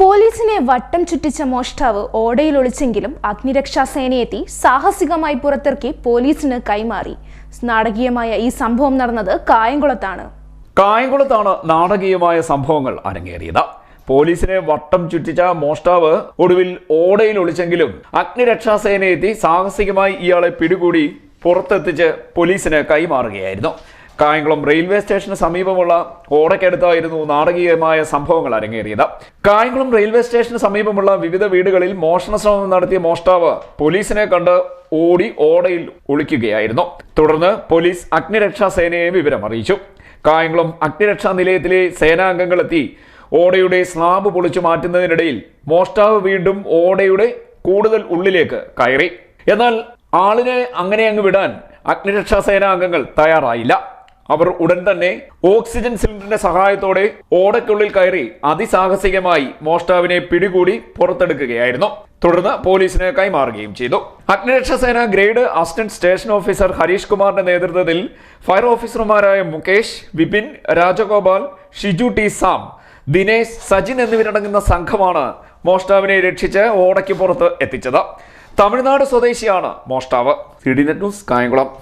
പോലീസിനെ വട്ടം ചുറ്റിച്ച മോഷ്ടാവ് ഓടയിൽ ഒളിച്ചെങ്കിലും അഗ്നിരക്ഷാ സേനയെത്തി സാഹസികമായി പുറത്തിറക്കി പോലീസിന് കൈമാറി. നാടകീയമായ ഈ സംഭവം നടന്നത് കായംകുളത്താണ്. കായംകുളത്താണ് നാടകീയമായ സംഭവങ്ങൾ അരങ്ങേറിയത്. പോലീസിനെ വട്ടം ചുറ്റിച്ച മോഷ്ടാവ് ഒടുവിൽ ഓടയിൽ ഒളിച്ചെങ്കിലും അഗ്നിരക്ഷാസേനയെത്തി സാഹസികമായി ഇയാളെ പിടികൂടി പുറത്തെത്തിച്ച് പോലീസിന് കൈമാറുകയായിരുന്നു. കായംകുളം റെയിൽവേ സ്റ്റേഷന് സമീപമുള്ള ഓടയ്ക്കടുത്തായിരുന്നു നാടകീയമായ സംഭവങ്ങൾ അരങ്ങേറിയത്. കായംകുളം റെയിൽവേ സ്റ്റേഷന് സമീപമുള്ള വിവിധ വീടുകളിൽ മോഷണ ശ്രമം നടത്തിയ മോഷ്ടാവ് പോലീസിനെ കണ്ട് ഓടി ഓടയിൽ ഒളിക്കുകയായിരുന്നു. തുടർന്ന് പോലീസ് അഗ്നിരക്ഷാ സേനയെ വിവരം അറിയിച്ചു. കായംകുളം അഗ്നിരക്ഷാ നിലയത്തിലെ സേനാംഗങ്ങളെത്തി ഓടയുടെ സ്ലാബ് പൊളിച്ചു മാറ്റുന്നതിനിടയിൽ മോഷ്ടാവ് വീണ്ടും ഓടയുടെ കൂടുതൽ ഉള്ളിലേക്ക് കയറി. എന്നാൽ ആളിനെ അങ്ങനെ അങ്ങ് വിടാൻ അഗ്നിരക്ഷാ സേനാംഗങ്ങൾ തയ്യാറായില്ല. അവർ ഉടൻ തന്നെ ഓക്സിജൻ സിലിണ്ടറിന്റെ സഹായത്തോടെ ഓടയ്ക്കുള്ളിൽ കയറി അതിസാഹസികമായി മോഷ്ടാവിനെ പിടികൂടി പുറത്തെടുക്കുകയായിരുന്നു. തുടർന്ന് പോലീസിന് കൈമാറുകയും ചെയ്തു. അഗ്നിരക്ഷാസേന grade assistant station officer Harish കുമാറിന്റെ നേതൃത്വത്തിൽ ഫയർ ഓഫീസർമാരായ മുകേഷ് വിപിൻ രാജഗോപാൽ ഷിജു ടി സാം ദിനേശ് സജിൻ എന്നിവരടങ്ങുന്ന സംഘമാണ് മോഷ്ടാവിനെ രക്ഷിച്ച് ഓടയ്ക്ക് പുറത്ത് എത്തിച്ചത്. തമിഴ്നാട് സ്വദേശിയാണ് മോഷ്ടാവ്. C D net news Kayamkulam.